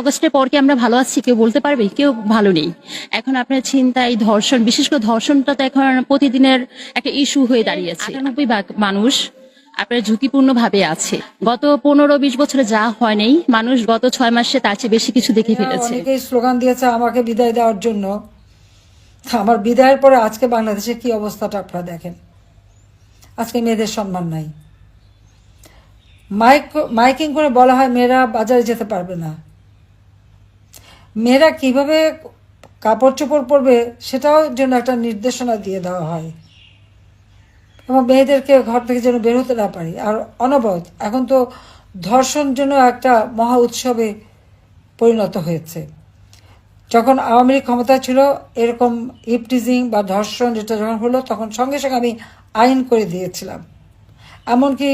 আগস্টের পর কি আমরা ভালো আছি? কেউ বলতে পারবে? কেউ ভালো নেই। এখন আপনার চিন্তায় ধর্ষণ বিশেষ করে ধর্ষণটা তো এখন প্রতিদিনের একটা ইস্যু হয়ে দাঁড়িয়েছে। আটানব্বই ভাগ মানুষ আপনার ঝুঁকিপূর্ণ ভাবে আছে। গত পনেরো বিশ বছরে যা হয় নাই মানুষ গত ছয় মাসে তার চেয়ে বেশি কিছু দেখে ফেলেছে। অনেকেই স্লোগান দিয়েছে আমাকে বিদায় দেওয়ার জন্য। আমার বিদায়ের পরে আজকে বাংলাদেশের কি অবস্থাটা আপনারা দেখেন? আজকে মেয়েদের সম্মান নাই। মাইক মাইকিং করে বলা হয় মেয়েরা বাজারে যেতে পারবে না। মেয়েরা কীভাবে কাপড় চোপড় পরবে সেটাও যেন একটা নির্দেশনা দিয়ে দেওয়া হয়। এবং মেয়েদেরকে ঘর থেকে যেন বের হতে না পারি। আর অনবরত, এখন তো ধর্ষণ যেন একটা মহা উৎসবে পরিণত হয়েছে। যখন আওয়ামী লীগ ক্ষমতায় ছিল, এরকম ইপটিজিং বা ধর্ষণ যেটা যখন হলো, তখন সঙ্গে সঙ্গে আমি আইন করে দিয়েছিলাম। এমনকি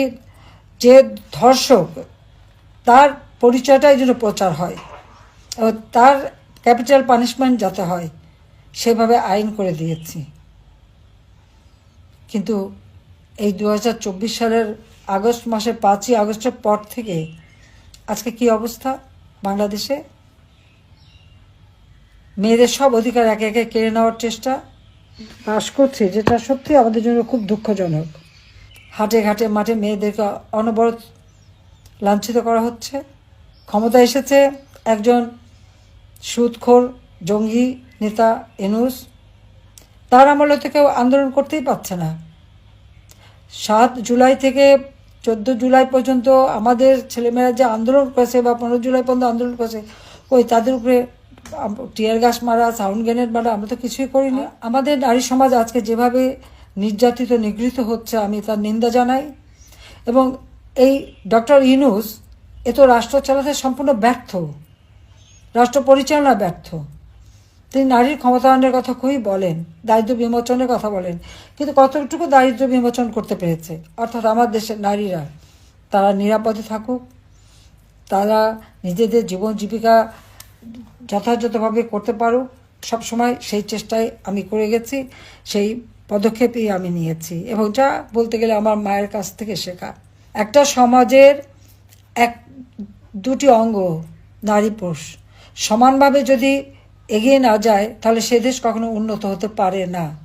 যে ধর্ষক, তার পরিচয়টাই যেন প্রচার হয়। এবং তার ক্যাপিটাল পানিশমেন্ট যাতে হয় সেভাবে আইন করে দিয়েছি। কিন্তু এই দু হাজার চব্বিশ সালের আগস্ট মাসের পাঁচই আগস্টের পর থেকে আজকে কি অবস্থা বাংলাদেশে? মেয়েদের সব অধিকার একে একে কেড়ে নেওয়ার চেষ্টা। পাশ করছে যেটা সত্যি আমাদের জন্য খুব দুঃখজনক। হাটে ঘাটে মাঠে মেয়েদেরকে অনবরত লাঞ্ছিত করা হচ্ছে। ক্ষমতা এসেছে একজন সুদখোর জঙ্গি নেতা এনুস, তার আমলে তো কেউ আন্দোলন করতেই পারছে না। সাত জুলাই থেকে চোদ্দ জুলাই পর্যন্ত আমাদের ছেলেমেয়েরা যে আন্দোলন করেছে বা পনেরো জুলাই পর্যন্ত আন্দোলন করেছে, ওই তাদের উপরে টিয়ার গাছ মারা, সাউন্ড গ্রেনেড মারা, আমরা তো কিছুই করিনি। আমাদের নারী সমাজ আজকে যেভাবে নির্যাতিত, নিগৃহীত হচ্ছে, আমি তার নিন্দা জানাই। এবং এই ডক্টর ইনুস, এ তো রাষ্ট্র চালাতে সম্পূর্ণ ব্যর্থ। রাষ্ট্র পরিচালনা ব্যর্থ। তিনি নারীর ক্ষমতায়নের কথা খুবই বলেন, দারিদ্র বিমোচনের কথা বলেন, কিন্তু কতটুকু দারিদ্র বিমোচন করতে পেরেছে? অর্থাৎ আমার দেশের নারীরা, তারা নিরাপদে থাকুক, তারা নিজেদের জীবন জীবিকা যথাযথভাবে করতে পারুক, সবসময় সেই চেষ্টায় আমি করে গেছি, সেই পদক্ষেপই আমি নিয়েছি। এবং যা বলতে গেলে আমার মায়ের কাছ থেকে শেখা। একটা সমাজের এক, দুটি অঙ্গ নারী পুরুষ সমানভাবে যদি এগিয়ে না যায়, তাহলে সে দেশ কখনো উন্নত হতে পারে না।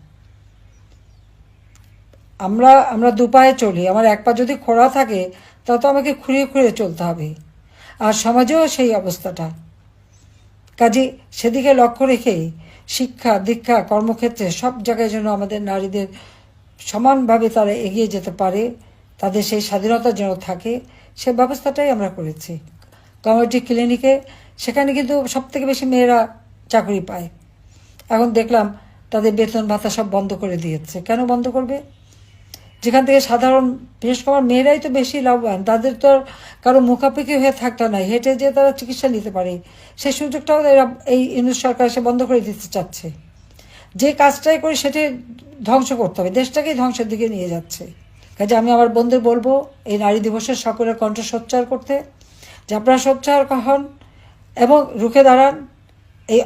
আমরা আমরা দুপায়ে চলি। আমার এক পা যদি খোড়া থাকে তাহলে তো আমাকে খুঁড়িয়ে খুঁড়িয়ে চলতে হবে। আর সমাজেও সেই অবস্থাটা। কাজে সেদিকে লক্ষ্য রেখেই শিক্ষা, দীক্ষা, কর্মক্ষেত্রে সব জায়গায় যেন আমাদের নারীদের সমানভাবে তারা এগিয়ে যেতে পারে, তাদের সেই স্বাধীনতা যেন থাকে, সে ব্যবস্থাটাই আমরা করেছি। কমিউনিটি ক্লিনিকে সেখানে কিন্তু সব থেকে বেশি মেয়েরা চাকরি পায়। এখন দেখলাম তাদের বেতন ভাতা সব বন্ধ করে দিয়েছে। কেন বন্ধ করবে? যেখান থেকে সাধারণ বিশেষ করে মেয়েরাই তো বেশি লাভবান। তাদের তো আর কারও মুখাপেক্ষি হয়ে থাকতে নাই হেঁটে যে তারা চিকিৎসা নিতে পারে। সেই সুযোগটাও এরা এই ইউনিট সরকার এসে বন্ধ করে দিতে চাচ্ছে। যে কাজটাই করে সেটি ধ্বংস করতে হবে। দেশটাকেই ধ্বংসের দিকে নিয়ে যাচ্ছে। কাজে আমি আমার বন্ধুদের বলব, এই নারী দিবসের সকলের কণ্ঠ সোচ্চার করতে। যে আপনারা সোচ্চার হন এবং রুখে দাঁড়ান। এই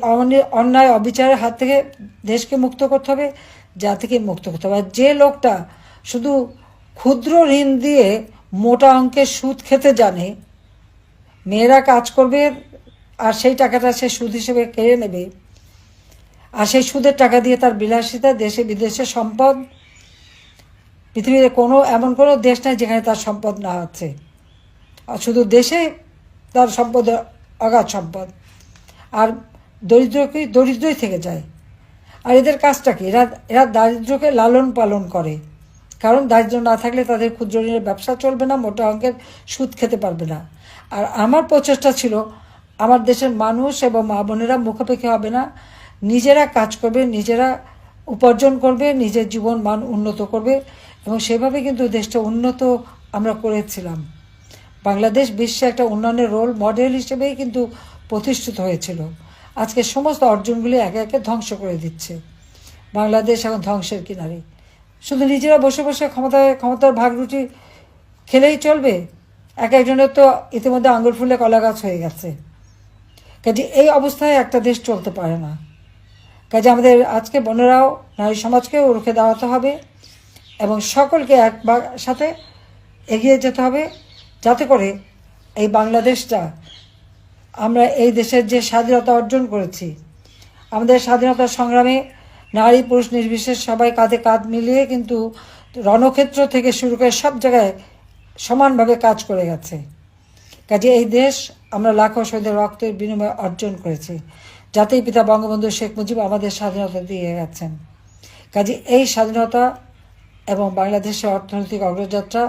অন্যায়- অবিচারের হাত থেকে দেশকে মুক্ত করতে হবে যা থেকে মুক্ত করতে হবে। আর যে লোকটা শুধু ক্ষুদ্র ঋণ দিয়ে মোটা অঙ্কের সুদ খেতে জানে, মেয়েরা কাজ করবে আর সেই টাকাটা সে সুদ হিসেবে কেড়ে নেবে। আর সেই সুদের টাকা দিয়ে তার বিলাসিতা দেশে বিদেশে সম্পদ, পৃথিবীতে কোনো এমন কোনো দেশ নাই যেখানে তার সম্পদ না আছে। আর শুধু দেশে তার সম্পদ অগাধ সম্পদ। আর দরিদ্রকে, দরিদ্রই থেকে যায়। আর এদের কাজটা কি? এরা এরা দারিদ্রকে লালন পালন করে। কারণ দারিদ্র না থাকলে তাদের ক্ষুদ্র ঋণের ব্যবসা চলবে না, মোটা অঙ্কের সুদ খেতে পারবে না। আর আমার প্রচেষ্টা ছিল, আমার দেশের মানুষ এবং মা বোনেরা মুখাপেক্ষি হবে না। নিজেরা কাজ করবে, নিজেরা উপার্জন করবে, নিজের জীবন মান উন্নত করবে। এবং সেভাবে কিন্তু দেশটা উন্নত আমরা করেছিলাম। বাংলাদেশ বিশ্বে একটা উন্নয়নের রোল মডেল হিসেবেই কিন্তু প্রতিষ্ঠিত হয়েছিল। আজকে সমস্ত অর্জনগুলি একে একে ধ্বংস করে দিচ্ছে। বাংলাদেশ এখন ধ্বংসের কিনারে। শুধু নিজেরা বসে বসে ক্ষমতায়, ক্ষমতার ভাগ রুটি খেলেই চলবে? এক একজনের তো ইতিমধ্যে আঙ্গুর ফুলে কলা গাছ হয়ে গেছে। কাজে এই অবস্থায় একটা দেশ চলতে পারে না। কাজে আমাদের আজকে বোনেরাও, নারী সমাজকেও রুখে দাঁড়াতে হবে এবং সকলকে এক সাথে এগিয়ে যেতে হবে। যাতে করে এই বাংলাদেশটা আমরা এই দেশের যে স্বাধীনতা অর্জন করেছি, আমাদের স্বাধীনতা সংগ্রামে নারী পুরুষ নির্বিশেষ সবাই কাঁধে কাঁধ মিলিয়ে কিন্তু রণক্ষেত্র থেকে শুরু করে সব জায়গায় সমানভাবে কাজ করে গেছে। কাজে এই দেশ আমরা লাখো শহীদের রক্তের বিনিময়ে অর্জন করেছি জাতির পিতা বঙ্গবন্ধু শেখ মুজিব আমাদের স্বাধীনতা দিয়ে গেছেন। কাজে এই স্বাধীনতা এবং বাংলাদেশের অর্থনৈতিক অগ্রযাত্রা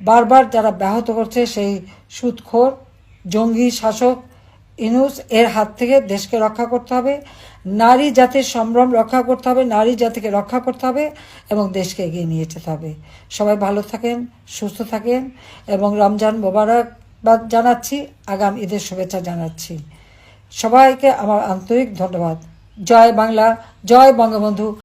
বারবার যারা ব্যাহত করছে সেই সুদখোর জঙ্গি শাসক ইনুস এর হাত থেকে দেশকে রক্ষা করতে হবে, নারী জাতির সম্ভ্রম রক্ষা করতে হবে, নারী জাতিকে রক্ষা করতে হবে এবং দেশকে এগিয়ে নিয়ে যেতে হবে। সবাই ভালো থাকেন, সুস্থ থাকেন এবং রমজান মোবারকবাদ জানাচ্ছি, আগাম ঈদের শুভেচ্ছা জানাচ্ছি। সবাইকে আমার আন্তরিক ধন্যবাদ। জয় বাংলা, জয় বঙ্গবন্ধু।